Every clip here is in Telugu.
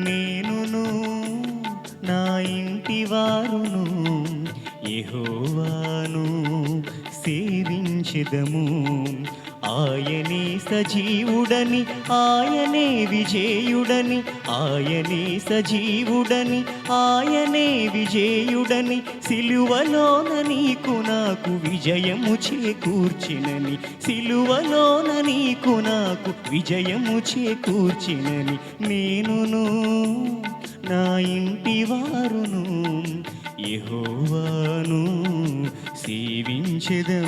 నేనును నా ఇంటి వారును యహోవాను సేవించదము. ఆయనే సజీవుడని ఆయనే విజేయుడని ఆయనే సజీవుడని ఆయనే విజేయుడని సిలువలోన నీకు నాకు విజయము చేకూర్చినని సిలువలోన నీకు నాకు విజయము చేకూర్చినని నేనును నా ఇంటి వారును యెహోవాను సేవించదా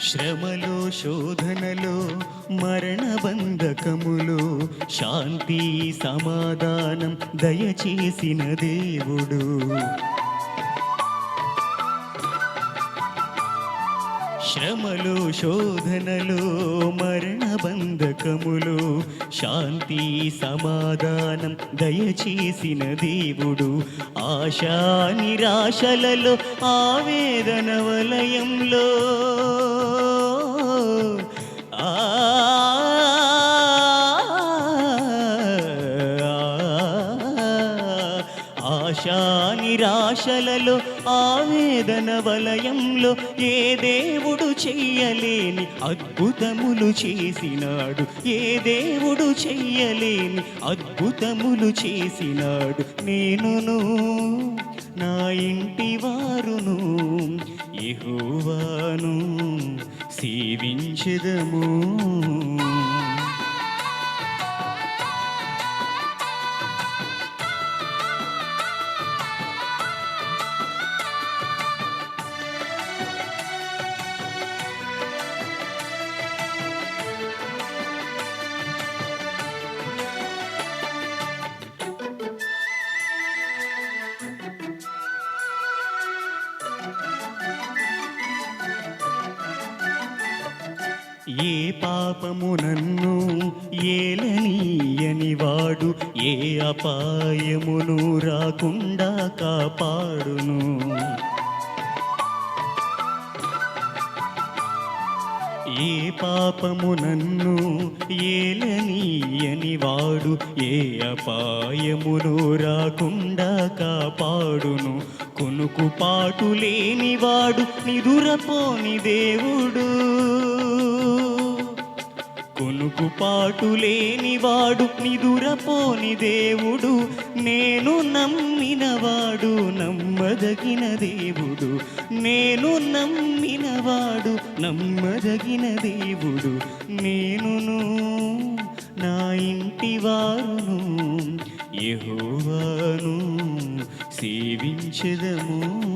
శ్రమలో శోధనలో మరణబంధకములు శాంతి సమాధానం దయచేసిన దేవుడు. శ్రమలు శోధనలు మరణ బంధకములు శాంతి సమాధానం దయచేసిన దేవుడు. ఆశా నిరాశలలో ఆవేదన వలయంలో నిరాశలలో ఆవేదన వలయంలో ఏ దేవుడు చెయ్యలేని అద్భుతములు చేసినాడు. ఏ దేవుడు చెయ్యలేని అద్భుతములు చేసినాడు. నేనును నా ఇంటి వారును ఇహువాను సేవించెదము. ఏ పాపము నన్ను ఏలనీయని వాడు ఏ అపాయమును రాకుండా కాపాడును. నీ పాపము నన్ను ఏలనీయని వాడు ఏ అపాయమును రాకుండా కాపాడును. కొనుకు పాటు లేనివాడు నిదురపోని దేవుడు. కొనుకు పాటు లేనివాడు నిదురపోని దేవుడు. నేను నమ్మినవాడు నమ్మదగిన దేవుడు. నేను నమ్మినవాడు నమ్మదగిన దేవుడు. నేనును నా ఇంటి వారును యెహోవాను సేవించెదము.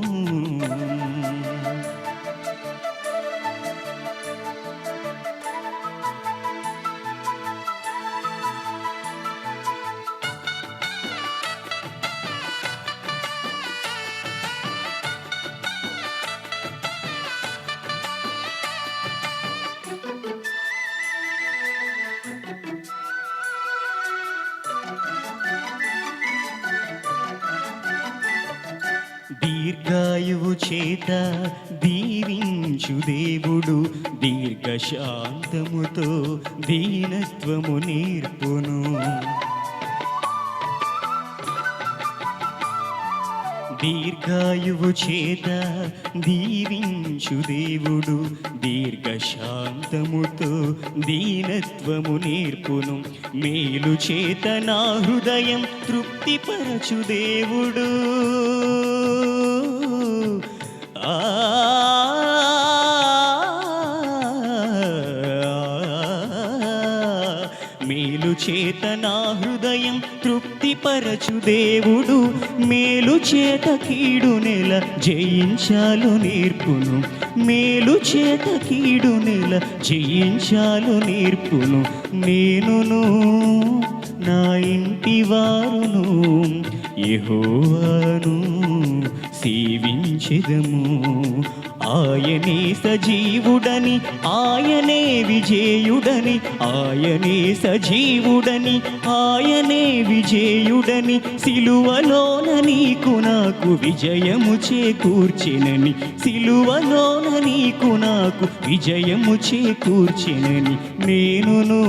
వాయువు చేత దీవించు దేవుడు దీర్ఘశాంతముతో దీనత్వము నేర్పును. దీర్ఘాయువు చేత దీవించు దేవుడు దీర్ఘశాంతముతో దీనత్వము నేర్పును. మేలు చేత నా హృదయం తృప్తిపరచు దేవుడు. మేలు చేత నా హృదయం తృప్తిపరచు దేవుడు. మేలు చేత కీడు నెల జయించాలు నేర్పును. మేలు చేత కీడు నెల జయించాలు నేర్పును. నేనును నా ఇంటి వారును యెహోవాను సేవించెదము. ఆయనే సజీవుడని ఆయనే విజేయుడని ఆయనే సజీవుడని ఆయనే విజేయుడని సిలువలోన నీకు నాకు విజయము చేకూర్చినని సిలువలోన నీకు నాకు విజయము చేకూర్చినని నేనును